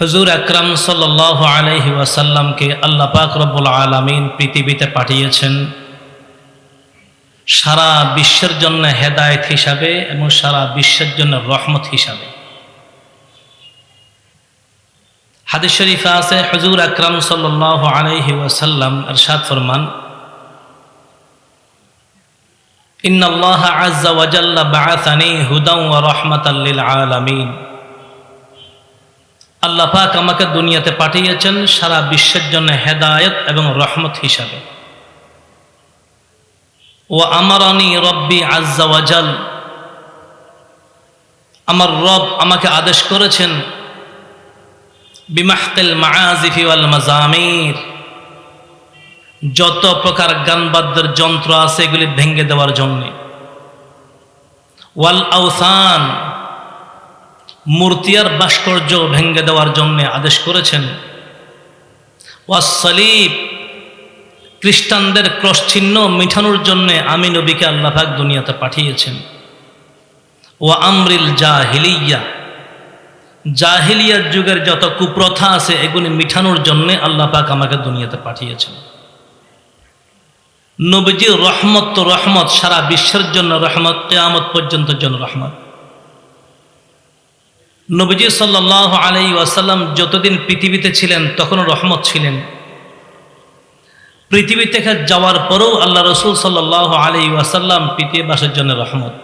হজুর আকরাম সাল্লাহ আলহি ওয়াসাল্লামকে আল্লাহ পাক রব্বুল আলমিন পৃথিবীতে পাঠিয়েছেন সারা বিশ্বের জন্য হেদায়ত হিসাবে এবং সারা বিশ্বের জন্য রহমত হিসাবে। হাদিস শরীফা আছে, হজুর আকরাম সাল্লাহ আলহি ওয়াসাল্লাম আরশাদ ফরমান ইন্নআল্লাহ আজ্জা ওয়াজাল্লা বাআসানি হুদাউ ওয়া রাহমাতাল লিল আলামিন। আল্লাহ পাক আমাকে দুনিয়াতে পাঠিয়েছেন সারা বিশ্বের জন্য হেদায়ত এবং রহমত হিসাবে। ও আমারানি রব্বি আজ্জা ওয়াজাল আমার রব আমাকে আদেশ করেছেন বিমাহতেল মাআজিফি ওয়াল মাজামির যত প্রকার গানবাদ্যের যন্ত্র আছে এগুলি ভেঙে দেওয়ার জন্য। ওয়াল আউসান মূর্তিয়ার ভাস্কর্য ভেঙ্গে দেওয়ার জন্য আদেশ করেছেন। ওয়াসলিব খ্রিস্টানদের ক্রস চিহ্ন মিঠানোর জন্য আমি নবীকে আল্লাহাক দুনিয়াতে পাঠিয়েছেন। ও আমরিল জাহিলিয়া, জাহিলিয়ার যুগের যত কুপ্রথা আছে এগুলি মিঠানোর জন্য আল্লাহ পাক আমাকে দুনিয়াতে পাঠিয়েছেন। নবীজির রহমত তো রহমত, সারা বিশ্বের জন্য রহমত, কেয়ামত পর্যন্ত জন্য রহমত। নবীজি সাল্লাহ আলাই ওয়াসাল্লাম যতদিন পৃথিবীতে ছিলেন, তখনও রহমত ছিলেন। পৃথিবী থেকে যাওয়ার পরেও আল্লাহ রসুল সাল্লাহ আলী ওয়াসাল্লাম পৃথিবীবাসের জন্য রহমত।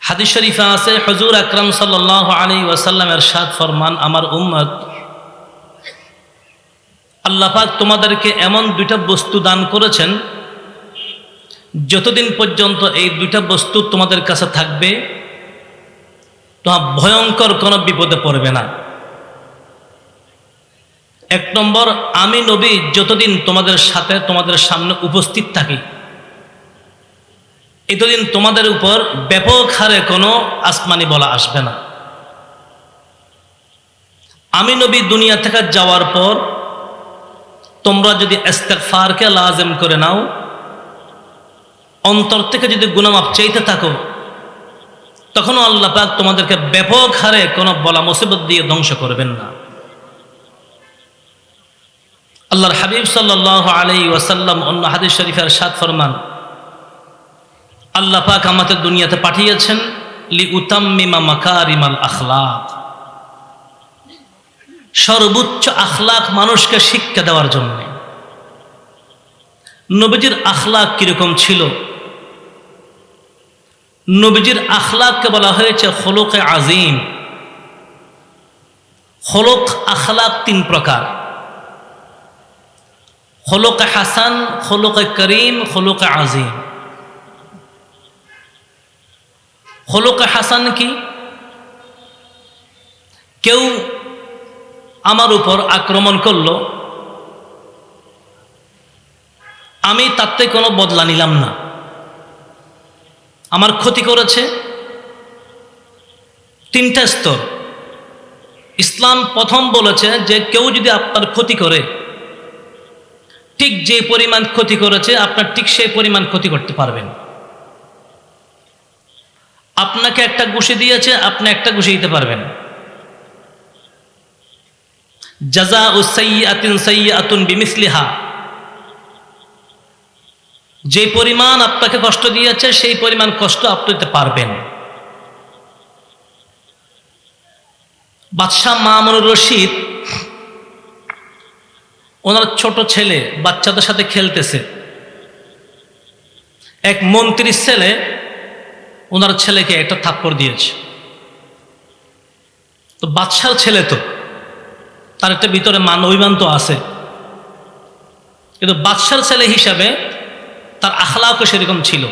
হাদিস শরীফা আছে, হজুর আকরাম সাল্লাহ আলী ওয়াসাল্লামের সাদ ফরমান, আমার উম্মত আল্লাপাক তোমাদেরকে এমন দুইটা বস্তু দান করেছেন, যতদিন পর্যন্ত এই দুইটা বস্তু তোমাদের কাছে থাকবে ভয়ঙ্কর কোনো বিপদে পড়বে না। এক নম্বর, আমি নবী যতদিন তোমাদের সাথে, তোমাদের সামনে উপস্থিত থাকি, এতদিন তোমাদের উপর ব্যাপক হারে কোনো আসমানি বলা আসবে না। আমি নবী দুনিয়া থেকে যাওয়ার পর, তোমরা যদি ইস্তেকফারকে লাজেম করে নাও, অন্তর থেকে যদি গুণমাপ চাইতে থাকো তখনও আল্লাহ পাক তোমাদেরকে ব্যাপক হারে কোনো বলা মুসিবত দিয়ে ধ্বংস করবেন না। আল্লাহর হাবিব সাল্লাহ আলাই ওয়াসাল্লাম অন্য হাদিস শরীফের সাত ফরমান, আল্লাহ পাক আমাকে দুনিয়াতে পাঠিয়েছেন লি উতাম্মিমা মাকারিমাল আখলাক। সর্বোচ্চ আখলাক মানুষকে শিক্ষা দেওয়ার জন্য। নবীজির আখলাক কীরকম ছিল? নবীজির আখলাককে বলা হয়েছে হলোকে আজিম। হলোক আখলাক তিন প্রকার। হলোকে হাসান হলোকে করিম হলোকে আজিম। হলোকে হাসান কি? কেউ আমার উপর আক্রমণ করল, আমি তাতে কোনো বদলা নিলাম না। আমার ক্ষতি করেছে। তিনটা স্তর। ইসলাম প্রথম বলেছে যে কেউ যদি আপনার ক্ষতি করে, ঠিক যে পরিমাণ ক্ষতি করেছে, আপনার ঠিক সেই পরিমাণ ক্ষতি করতে পারবেন। আপনাকে একটা ঘুষি দিয়েছে, আপনি একটা ঘুষি দিতে পারবেন। জাজা ও আতিন আতুন বিমিসলিহা। যে পরিমাণ আপনাকে কষ্ট দিয়েছে, সেই পরিমাণ কষ্ট আপনি দিতে পারবেন। বাদশাহ মামুনুর রশিদ, ওনার ছোট ছেলে, বাচ্চাদের সাথে খেলতেছে। এক মন্ত্রীর ছেলে, ওনার ছেলেকে একটা থাপ্পড় দিয়েছে। তো বাদশার ছেলে তো, তার একটা ভিতরে মান অভিমান তো আছে। কিন্তু বাদশার ছেলে হিসাবে তার আখলাকও সেরকম ছিল।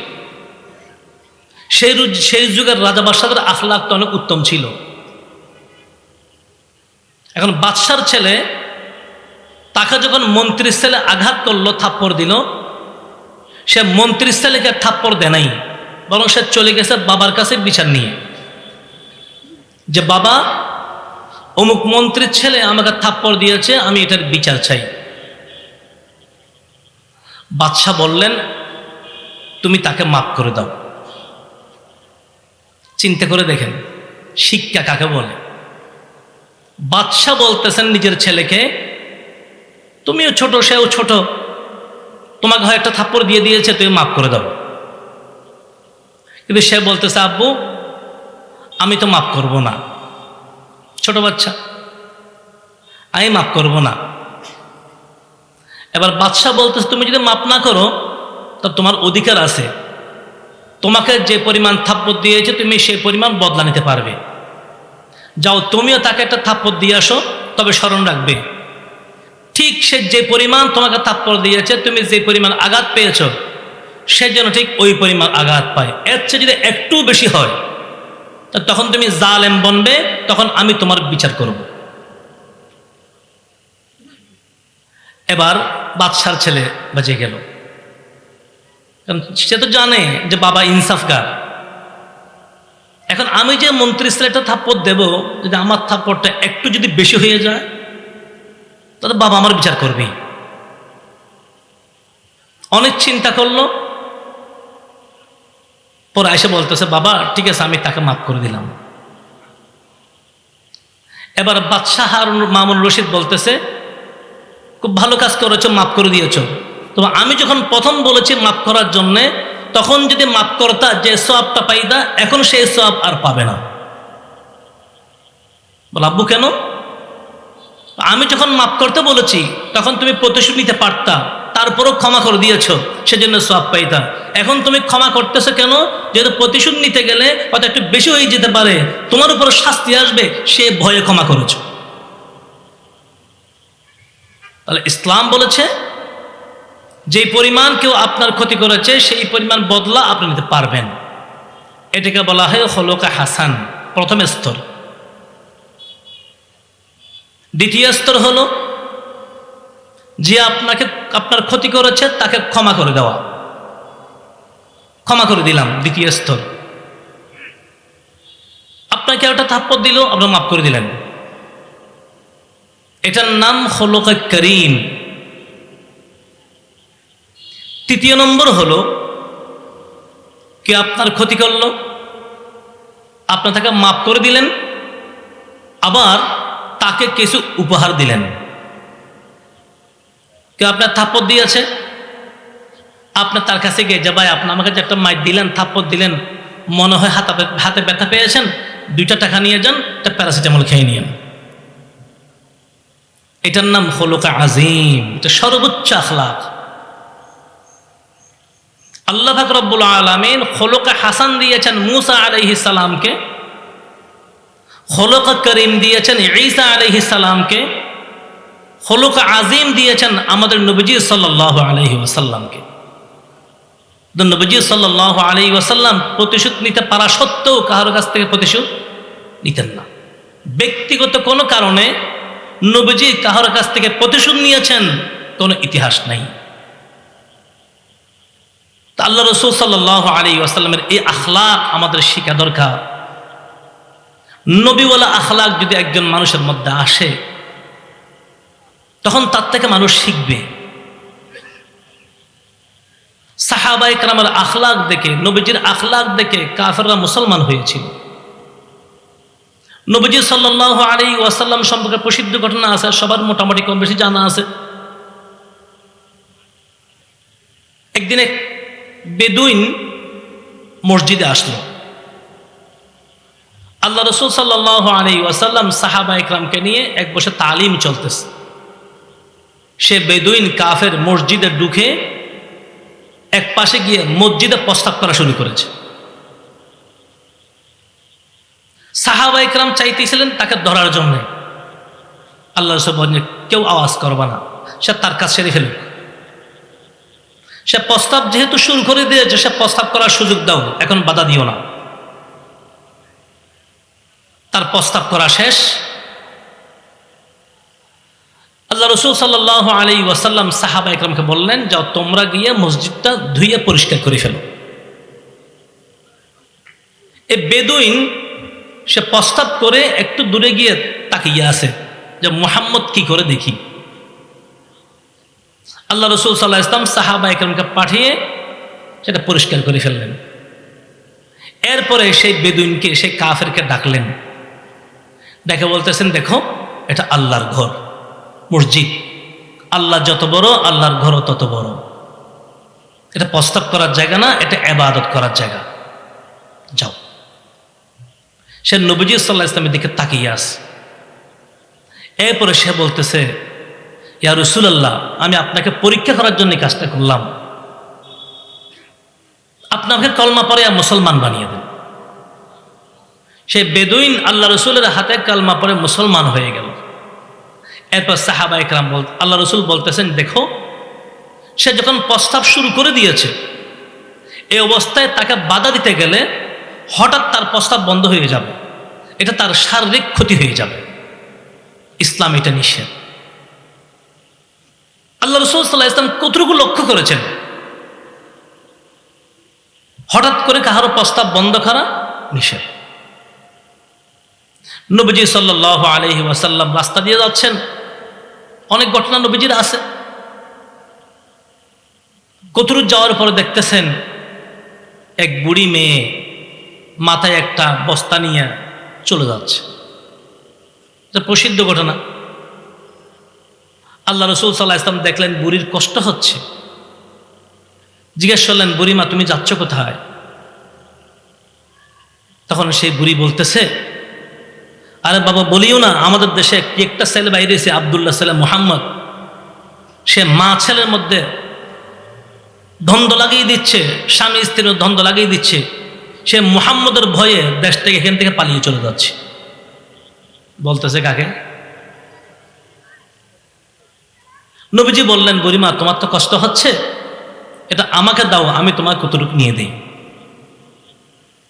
সেই সেই যুগের রাজা বাদশাদের আখলাক তো অনেক উত্তম ছিল। এখন বাদশার ছেলে তাকে যখন মন্ত্রীর ছেলে আঘাত করল, থাপ্পড় দিল, সে মন্ত্রীর ছেলেকে থাপ্পড় দেয় নাই, বরং সে চলে গেছে বাবার কাছে বিচার নিয়ে। যে বাবা, অমুক মন্ত্রীর ছেলে আমাকে থাপ্পড় দিয়েছে, আমি এটার বিচার চাই। বাদশাহ বললেন, তুমি তাকে মাফ করে দাও। চিন্তা করে দেখেন, শিক্ষা কাকে বলে? বাদশাহ বলতেছেন নিজের ছেলেকে, তুমিও ছোট, সেও ছোট। তোমাকে হয় একটা থাপ্পড় দিয়ে দিয়েছে, তুমি মাফ করে দাও। কিন্তু সে বলতেছে, আব্বু, আমি তো মাফ করব না। ছোট বাচ্চা, আমি মাফ করব না। এবার বাদশাহ বলতেছে, তুমি যদি মাপ না করো, তা তোমার অধিকার আছে। তোমাকে যে পরিমাণ থাপ্পড় দিয়েছে, তুমি সেই পরিমাণ বদলা নিতে পারবে। যাও, তুমিও তাকে একটা থাপ্পড় দিয়ে আসো, তবে স্মরণ রাখবে। ঠিক সে যে পরিমাণ তোমাকে থাপ্পড় দিয়েছে, তুমি যে পরিমাণ আঘাত পেয়েছ, সে যেন ঠিক ওই পরিমাণ আঘাত পায়। এর চেয়ে যদি একটু বেশি হয় তখন তুমি জালেম বনবে, তখন আমি তোমার বিচার করব। এবার বাদশার ছেলে বেঁচে গেল। সে তো জানে যে বাবা ইনসাফগার। এখন আমি যে মন্ত্রী ছেলেটা থাপ্পড় দেব, যদি আমার থাপ্পড়টা একটু যদি বেশি হয়ে যায়, তাহলে বাবা আমার বিচার করবেই। অনেক চিন্তা করল। পরে এসে বলতেছে, বাবা, ঠিক আছে, আমি তাকে মাফ করে দিলাম। এবার বাদশাহ হারুন মামুন রশিদ বলতেছে খুব ভালো কাজ করেছ, মাফ করে দিয়েছ। তো আমি যখন প্রথম বলেছি মাফ করার জন্যে, তখন যদি মাফ করতা যে সবটা পাইতা এখন সেই সব আর পাবে না। আব্বু, কেন? আমি যখন মাফ করতে বলেছি, তখন তুমি প্রতিশোধ নিতে পারতা, তারপরও ক্ষমা করে দিয়েছ, সেজন্য সব পাইতা এখন তুমি ক্ষমা করতেছো কেন? যেহেতু প্রতিশোধ নিতে গেলে হয়তো একটু বেশি হয়ে যেতে পারে, তোমার উপর শাস্তি আসবে, সে ভয়ে ক্ষমা করেছ। তাহলে ইসলাম বলেছে যে পরিমাণ কেউ আপনার ক্ষতি করেছে, সেই পরিমাণ বদলা আপনি নিতে পারবেন। এটাকে বলা হয় হলোকা হাসান, প্রথম স্তর। দ্বিতীয় স্তর হলো, যে আপনাকে, আপনার ক্ষতি করেছে, তাকে ক্ষমা করে দেওয়া। ক্ষমা করে দিলাম, দ্বিতীয় স্তর। আপনাকে একটা থাপ্পড় দিল আপনার মাফ করে দিলেন। এটার নাম হলোকা করিম। তৃতীয় নম্বর হলো, কে আপনার ক্ষতি করল? আপনি তাকে মাফ করে দিলেন, আবার তাকে কিছু উপহার দিলেন। কেউ আপনার থাপ্পড় দিয়েছে? আপনি তার কাছে গিয়ে, যে ভাই, আপনি আমাকে যে একটা মাইট দিলেন, থাপ্পড় দিলেন, মনে হয় হাতে হাতে ব্যথা পেয়েছেন, দুইটা টাকা নিয়ে যান, একটা প্যারাসিটামল খেয়ে নিয়েন। এটার নাম হলোকা আজিম। এটা সর্বোচ্চ আখলাক আল্লাহ ফাকরবুল আলমিন হলোকা হাসান দিয়েছেন মুসা আলহি সালামকে হলোকা করিম দিয়েছেন ঈসা আলহি সালামকে হলোকা আজিম দিয়েছেন আমাদের নবীজি সাল্লাহ আলহি ওসাল্লামকে নবীজি সাল্লাহ আলহি ওসাল্লাম প্রতিশোধ নিতে পারা সত্ত্বেও কারোর কাছ থেকে প্রতিশোধ নিতেন না। ব্যক্তিগত কোনো কারণে নবীজি কাহার কাছ থেকে প্রতিশোধ নিয়েছেন, কোনো ইতিহাস নাই। আল্লাহ রসুল সাল্লাহ আলী আসাল্লামের এই আখলাক আমাদের শিখা দরকার। নবীওয়ালা আখলাক যদি একজন মানুষের মধ্যে আসে, তখন তার থেকে মানুষ শিখবে। সাহাবাই কালামের আখলাক দেখে, নবীজির আখলাক দেখে কাফেররা মুসলমান হয়েছিল। নবীজি সাল্লাহ আলী ওয়াসাল্লাম সম্পর্কে প্রসিদ্ধ ঘটনা আছে সবার মোটামুটি কম বেশি জানা আছে। একদিন এক বেদুইন মসজিদে আসলো। আল্লাহ রসুল সাল্লাহ আলী ওয়াসাল্লাম সাহাবা ইকরামকে নিয়ে এক বসে তালিম চলতেছে। সে বেদুইন কাফের মসজিদে ঢুকে এক পাশে গিয়ে মসজিদে প্রস্তাব করা শুরু করেছে। সাহাবা ইকরাম চাইতেছিলেন তাকে ধরার জন্য। আল্লাহ রসুল বলেন কেউ আওয়াজ করবে না। সে তার কাজ সেরে ফেলুক। সে প্রস্তাব যেহেতু শুরু করে দিয়েছে, সে প্রস্তাব করার সুযোগ দাও, এখন বাধা দিও না। তার প্রস্তাব করা শেষ। আল্লাহ রসুল সাল্লাহ আলী ওয়াসাল্লাম সাহাবা ইকরামকে বললেন, যাও তোমরা গিয়ে মসজিদটা ধুইয়ে পরিষ্কার করে ফেলো। এ বেদুইন সে প্রস্তাব করে একটু দূরে গিয়ে তাকিয়ে আছে যে মোহাম্মদ কি করে দেখি। আল্লাহ রসুল সাল্লাহ ইসলাম সাহাবা একরমকে পাঠিয়ে সেটা পরিষ্কার করে ফেললেন। এরপরে সেই বেদুইনকে, সেই কাফেরকে ডাকলেন। দেখে বলতেছেন, দেখো, এটা আল্লাহর ঘর, মসজিদ। আল্লাহ যত বড়, আল্লাহর ঘরও তত বড়। এটা প্রস্তাব করার জায়গা না, এটা এবাদত করার জায়গা। যাও। সে নবীজি সাল্লাহ ইসলামের দিকে তাকিয়ে আস এরপরে সে বলতেছে, ইয়া রসুলাল্লাহ, আমি আপনাকে পরীক্ষা করার জন্য কাজটা করলাম। আপনাকে কলমা পরে মুসলমান বানিয়ে দেন সে বেদুইন আল্লাহ রসুলের হাতে কালমা পরে মুসলমান হয়ে গেল। এরপর সাহাবা একরাম বল আল্লাহ রসুল বলতেছেন, দেখো, সে যখন প্রস্তাব শুরু করে দিয়েছে, এই অবস্থায় তাকে বাধা দিতে গেলে হঠাৎ তার প্রস্তাব বন্ধ হয়ে যাবে। এটা তার শারীরিক ক্ষতি হয়ে যাবে। ইসলাম এটা নিষেধ। আল্লাহ রসুল সাল্লাহ ইসলাম কতটুকু লক্ষ্য করেছেন? হঠাৎ করে কাহারও প্রস্তাব বন্ধ করা নিষেধ। নবীজি সাল্লাহ আলহি ওয়াসাল্লাম রাস্তা দিয়ে যাচ্ছেন। অনেক ঘটনা নবীজির আছে। কতটুক যাওয়ার পরে দেখতেছেন, এক বুড়ি মেয়ে মাথায় একটা বস্তা নিয়ে চলে যাচ্ছে। এটা প্রসিদ্ধ ঘটনা। আল্লাহ রসুল সাল্লাহ ইসলাম দেখলেন বুড়ির কষ্ট হচ্ছে। জিজ্ঞেস করলেন বুড়িমা তুমি যাচ্ছ কোথায়? তখন সেই বুড়ি বলতেছে, আরে বাবা, বলিও না, আমাদের দেশে একটি ছেলে বাইরে এসে আবদুল্লাহ ছেলে মোহাম্মদ, সে মা ছেলের মধ্যে দ্বন্দ্ব লাগিয়ে দিচ্ছে, স্বামী স্ত্রীর দ্বন্দ্ব লাগিয়ে দিচ্ছে সে মুহাম্মদের ভয়ে দেশ থেকে এখান থেকে পালিয়ে চলে যাচ্ছে। বলতেছে কাকে? নবীজি বললেন, বুড়িমা, তোমার তো কষ্ট হচ্ছে। এটা আমাকে দাও, আমি তোমার কতটুকু নিয়ে দিই।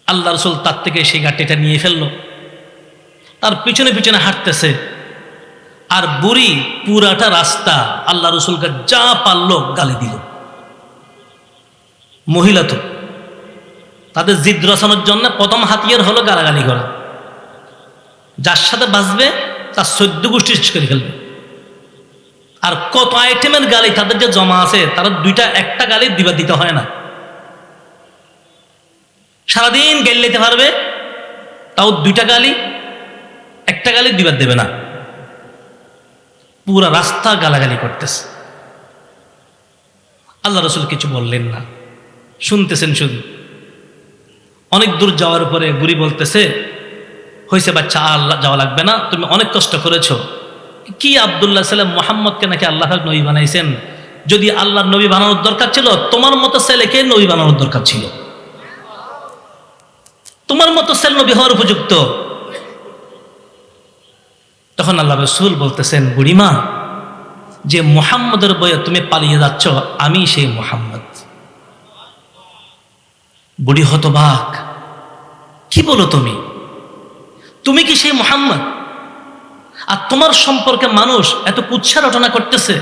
আল্লাহ রসুল তার থেকে সেই গাড়িটা নিয়ে ফেলল। তার পিছনে পিছনে হাঁটতেছে। আর বুড়ি পুরাটা রাস্তা আল্লাহ রসুলকে যা পারল গালি দিল। মহিলা তো তাদের জিদ রসানোর জন্য প্রথম হাতিয়ার হলো গালাগালি করা। যার সাথে বাঁচবে, তার সদ্য গোষ্ঠী করে ফেলবে। আর কত আইটেমের গালি তাদের যে জমা আছে, তারা দুইটা, একটা গালি দিবা দিতে হয় না। সারাদিন গেল নিতে পারবে, তাও দুইটা গালি, একটা গালি দিবার দেবে না। পুরা রাস্তা গালাগালি করতেছে। আল্লাহ রসুল কিছু বললেন না। শুনতেছেন শুধু। অনেক দূর যাওয়ার পরে বুড়ি বলতেছে হয়েছে বাচ্চা আল্লাহ যাওয়া লাগবে না, তুমি অনেক কষ্ট করেছ। কি আবদুল্লাহ সাল্লাম মোহাম্মদকে নাকি আল্লাহ নবী বানাইছেন? যদি আল্লাহর নবী বানানোর দরকার ছিল, তোমার মতো ছেলেকে নবী বানানোর দরকার ছিল? তোমার মতো ছেলে নবী হওয়ার উপযুক্ত? তখন আল্লাহ রসুল বলতেছেন, বুড়িমা, যে মোহাম্মদের বয়ে তুমি পালিয়ে যাচ্ছ, আমি সেই মোহাম্মদ। বুড়ি হতবাক। কি বলো তুমি? তুমি কি সেই মোহাম্মদ? আর তোমার সম্পর্কে মানুষ এত কুচ্ছা রচনা করতেছে?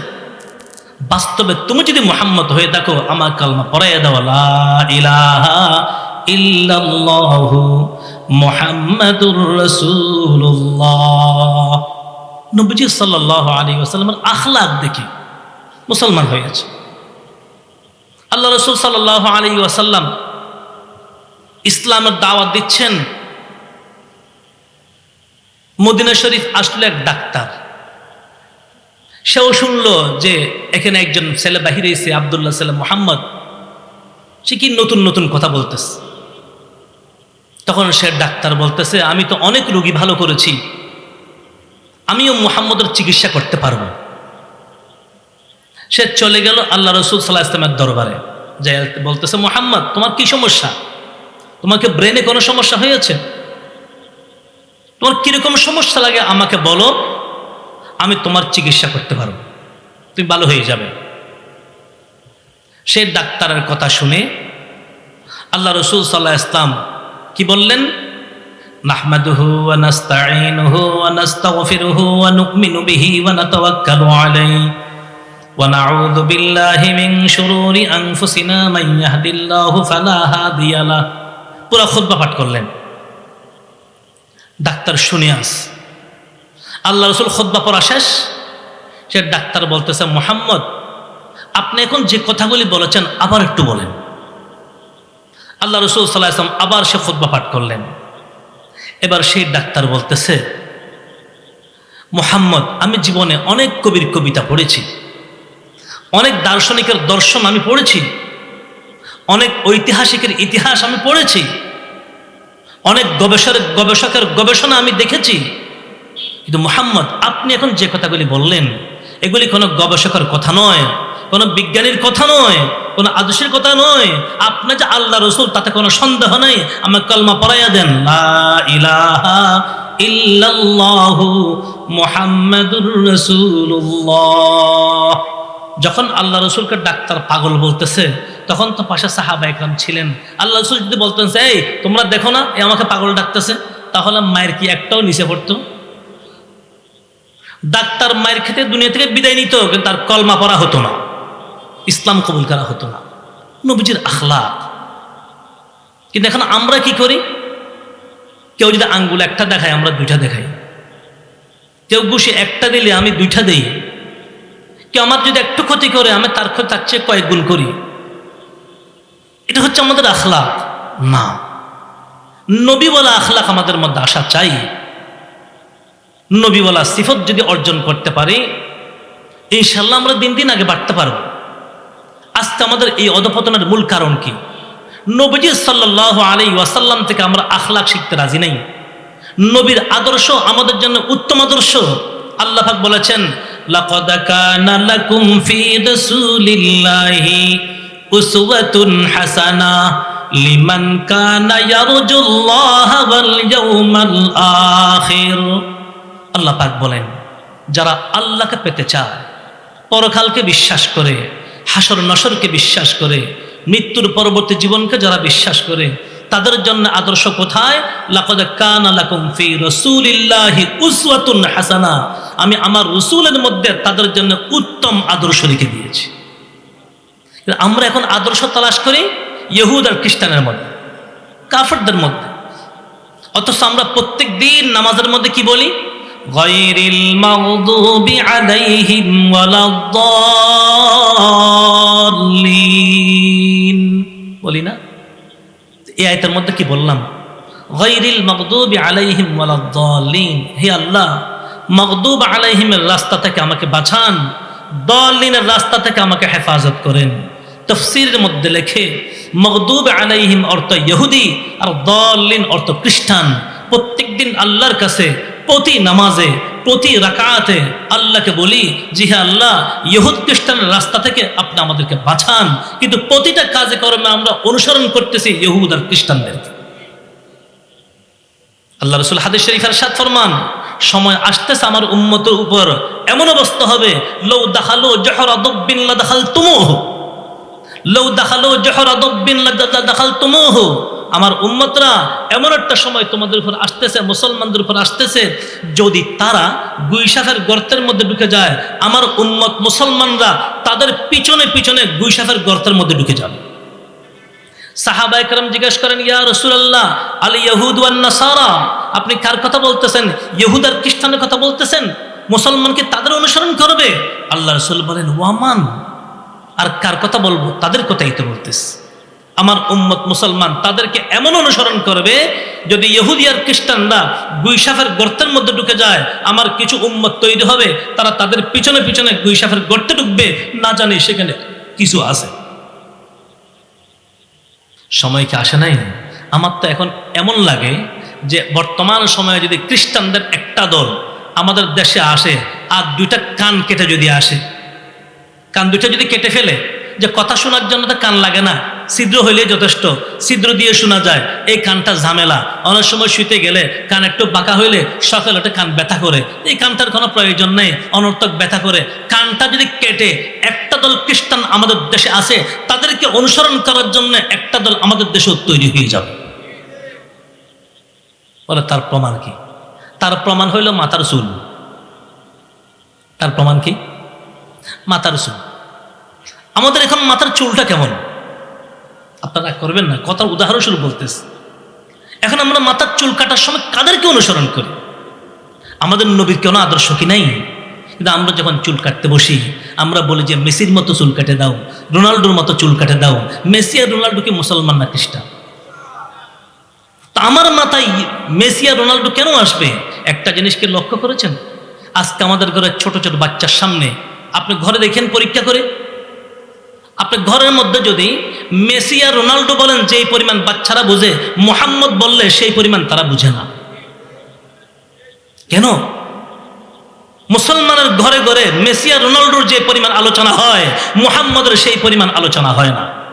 বাস্তবে তুমি যদি মোহাম্মদ হয়ে থাকো, আমার কালমা পড়াইয়া দাও ইলাহা ইল্লাল্লাহু মুহাম্মাদুর রাসূলুল্লাহ। নবীজি সাল্লাল্লাহু আলাইহি ওয়াসাল্লামের আখলাক দেখি মুসলমান হয়ে গেছে। আল্লাহ রসুল সাল্লাহ আলাইহি ওয়াসাল্লাম ইসলামের দাওয়াত দিচ্ছেন। মদিনা শরীফ আসলো এক ডাক্তার। সেও শুনলো যে এখানে একজন ছেলে বাহিরে এসে আবদুল্লাহ সাল্লাম মোহাম্মদ, সে কি নতুন নতুন কথা বলতেছে? তখন সে ডাক্তার বলতেছে, আমি তো অনেক রোগী ভালো করেছি। আমিও মোহাম্মদের চিকিৎসা করতে পারব। সে চলে গেল আল্লাহ রসুল সাল্লাহ ইসলামের দরবারে। যে বলতেছে, মোহাম্মদ, তোমার কি সমস্যা? তোমাকে ব্রেনে কোনো সমস্যা হয়েছে? তোমার কীরকম সমস্যা লাগে আমাকে বলো, আমি তোমার চিকিৎসা করতে পারব। তুমি ভালো হয়ে যাবে। সে ডাক্তারের কথা শুনে আল্লাহ রসুল সাল্লাহ ইসলাম কি বললেন? মান পুরো খুতবা পাঠ করলেন। ডাক্তার শুনে আস। আল্লাহ রসুল খুতবা পড়া শেষ। সে ডাক্তার বলতেছে, মোহাম্মদ, আপনি এখন যে কথাগুলি বলেছেন, আবার একটু বলেন। আল্লাহ রসুল সাল্লাহ আসলাম আবার সে খুতবা পাঠ করলেন। এবার সেই ডাক্তার বলতেছে, মোহাম্মদ, আমি জীবনে অনেক কবির কবিতা পড়েছি। অনেক দার্শনিকের দর্শন আমি পড়েছি। অনেক ঐতিহাসিকের ইতিহাস আমি পড়েছি। অনেক গবেষকের গবেষকের গবেষণা আমি দেখেছি। কিন্তু মোহাম্মদ, আপনি এখন যে কথাগুলি বললেন, এগুলি কোনো গবেষকের কথা নয়, কোনো বিজ্ঞানীর কথা নয়, কোনো আদর্শের কথা নয়। আপনার যে আল্লাহ রসুল, তাতে কোনো সন্দেহ নেই। আমার কলমা পড়াইয়া দেন মুহাম্মাদুর রাসূলুল্লাহ। যখন আল্লাহ রসুলকে ডাক্তার পাগল বলতেছে তখন তো পাশে সাহাবা একরাম ছিলেন। আল্লাহ রসুল যদি বলতেন, এই, তোমরা দেখো না, এ আমাকে পাগল ডাকতেছে। তাহলে মায়ের কি একটাও নিচে পড়তো? ডাক্তার মায়ের খেতে দুনিয়া থেকে বিদায় নিত, কিন্তু তার কলমা পড়া হতো না। ইসলাম কবুল করা হতো না। নবীজির আখলাক। কিন্তু এখন আমরা কি করি? কেউ যদি আঙ্গুল একটা দেখায়, আমরা দুইটা দেখাই। কেউ ঘুষে একটা দিলে আমি দুইটা দেই। কেউ আমার যদি একটু ক্ষতি করে, আমি তার ক্ষতি তার চেয়ে কয়েক গুণ করি। এটা হচ্ছে আমাদের আখলাক। না। নবী বলা আখলাক আমাদের মধ্যে আসা চাই। নবী বলা সিফত যদি অর্জন করতে পারি ইনশাল্লাহ আমরা দিন দিন আগে বাড়তে পারব। আজকে আমাদের এই অধপতনের মূল কারণ কি? নবীজি সাল্লাহ আলী ওয়াসাল্লাম থেকে আমরা আখলাক শিখতে রাজি নেই। নবীর আদর্শ আমাদের জন্য উত্তম আদর্শ। আল্লাহফাক বলেছেন, লাকাদ কানা লাকুম ফি রাসূলিল্লাহি উসওয়াতুন হাসানা লিমান কানা ইয়ারজুল্লাহ ওয়াল ইয়াউমাল আখির। আল্লাহ পাক বলেন, যারা আল্লাহকে পেতে চায়, পরকালকে বিশ্বাস করে, হাসর নসরকে বিশ্বাস করে, মৃত্যুর পরবর্তী জীবনকে যারা বিশ্বাস করে, তাদের জন্য আদর্শ কোথায়? লাকাদ কানা লাকুম ফি রাসূলিল্লাহি উসওয়াতুন হাসানা। আমি আমার রসুলের মধ্যে তাদের জন্য উত্তম আদর্শ রেখে দিয়েছি। আমরা এখন আদর্শ তালাশ করি ইহুদ আর খ্রিস্টানের মধ্যে, কাফারদের মধ্যে। অথচ আমরা প্রত্যেক দিন নামাজের মধ্যে কি বলি? আলাইহিম বলি না? এ আয়তের মধ্যে কি বললাম? গৈরিল মগদুবি আলাইহিম ওয়ালাদ্দাল্লিন হে আল্লাহ, মগদুব আলাইহিমের রাস্তা থেকে আমাকে বাঁচান দলিনের রাস্তা থেকে আমাকে হেফাজত করেন। তফসিরের মধ্যে লেখে মকদুব আলাইহিম অর্থ ইহুদি আর দলিন অর্থ খ্রিস্টান। প্রত্যেকদিন আল্লাহর কাছে, প্রতি নামাজে, প্রতি রাকাতে আল্লাহকে বলি জি হ্যাঁ আল্লাহ, ইহুদ খ্রিস্টানের রাস্তা থেকে আপনি আমাদেরকে বাঁচান। কিন্তু প্রতিটা কাজে কর্মে আমরা অনুসরণ করতেছি ইহুদ আর খ্রিস্টানদেরকে আল্লাহ রসুল হাদিস শরীফের সাত ফরমান, সময় আসতেছে আমার উম্মতের উপর, এমন অবস্থা হবে লৌ দাখালো জহর আদব্বিন লা দাখাল তুমুহ লৌ দাখালো জহর আদব্বিন লা দাখাল তুমুহ আমার উম্মতরা এমন একটা সময় তোমাদের উপর আসতেছে, মুসলমানদের উপর আসতেছে, যদি তারা গুইসাফের গর্তের মধ্যে ঢুকে যায়, আমার উম্মত মুসলমানরা তাদের পিছনে পিছনে গুইসাফের গর্তের মধ্যে ঢুকে যাবে। সাহাবা একরাম জিজ্ঞেস করেন, ইয়া রসুলাল্লাহ, আলী ইহুদ সারা আপনি কার কথা বলতেছেন? ইহুদ খ্রিস্টানের কথা বলতেছেন? মুসলমানকে তাদের অনুসরণ করবে? আল্লাহ রসুল বলেন, ওয়ামান। আর কার কথা বলব? তাদের কথাই তো বলতেছে। আমার উম্মত মুসলমান তাদেরকে এমন অনুসরণ করবে, যদি ইহুদি আর খ্রিস্টানরা গুইসাফের গর্তের মধ্যে ঢুকে যায়, আমার কিছু উম্মত তৈরি হবে, তারা তাদের পিছনে পিছনে গুইসাফের গর্তে ঢুকবে, না জানি সেখানে কিছু আছে। সময় কি আসে নাই? আমার তো এখন এমন লাগে যে বর্তমান সময়ে যদি খ্রিস্টানদের একটা দল আমাদের দেশে আসে, আর দুইটা কান কেটে যদি আসে কান দুইটা যদি কেটে ফেলে, যে কথা শোনার জন্য তো কান লাগে না, ছিদ্র হইলে যথেষ্ট, ছিদ্র দিয়ে শোনা যায়, এই কানটা ঝামেলা। অনেক সময় শুতে গেলে কান একটু বাঁকা হইলে সকালে ওটা কান ব্যথা করে। এই কানটার কোনো প্রয়োজন নেই, অনর্থক ব্যথা করে। কানটা যদি কেটে একটা দল খ্রিস্টান আমাদের দেশে আসে তাদেরকে অনুসরণ করার জন্য একটা দল আমাদের দেশে তৈরি হয়ে যাবে। বলে, তার প্রমাণ কি? তার প্রমাণ হইল মাথার চুল। তার প্রমাণ কি? মাথার চুল। আমাদের এখন মাথার চুলটা কেমন? আপনারা করবেন না, কথার উদাহরণস্বরূপ বলতেছে। এখন আমরা মাথার চুল কাটার সময় কাদেরকে অনুসরণ করি? আমাদের নবীর কেন আদর্শ কি নাই? কিন্তু আমরা যখন চুল কাটতে বসি, আমরা বলি যে মেসির মতো চুল কাটে দাও, রোনাল্ডোর মতো চুল কাটে দাও। মেসি আর রোনাল্ডো কি মুসলমান না খ্রিস্টান? তা আমার মাথায় মেসি আর রোনাল্ডো কেন আসবে? একটা জিনিসকে লক্ষ্য করেছেন? আজকে আমাদের ঘরে ছোট ছোট বাচ্চার সামনে আপনি ঘরে দেখেন পরীক্ষা করে? আপনি ঘরের মধ্যে যদি মেসি আর রোনাল্ডো বলেন যেই পরিমাণ বাচ্চারা বুঝে, মোহাম্মদ বললে সেই পরিমাণ তারা বুঝে না। কেন? মুসলমানের ঘরে ঘরে মেসি আর রোনাল্ডোর যে পরিমাণ আলোচনা হয়, মোহাম্মদের সেই পরিমাণ আলোচনা হয় না।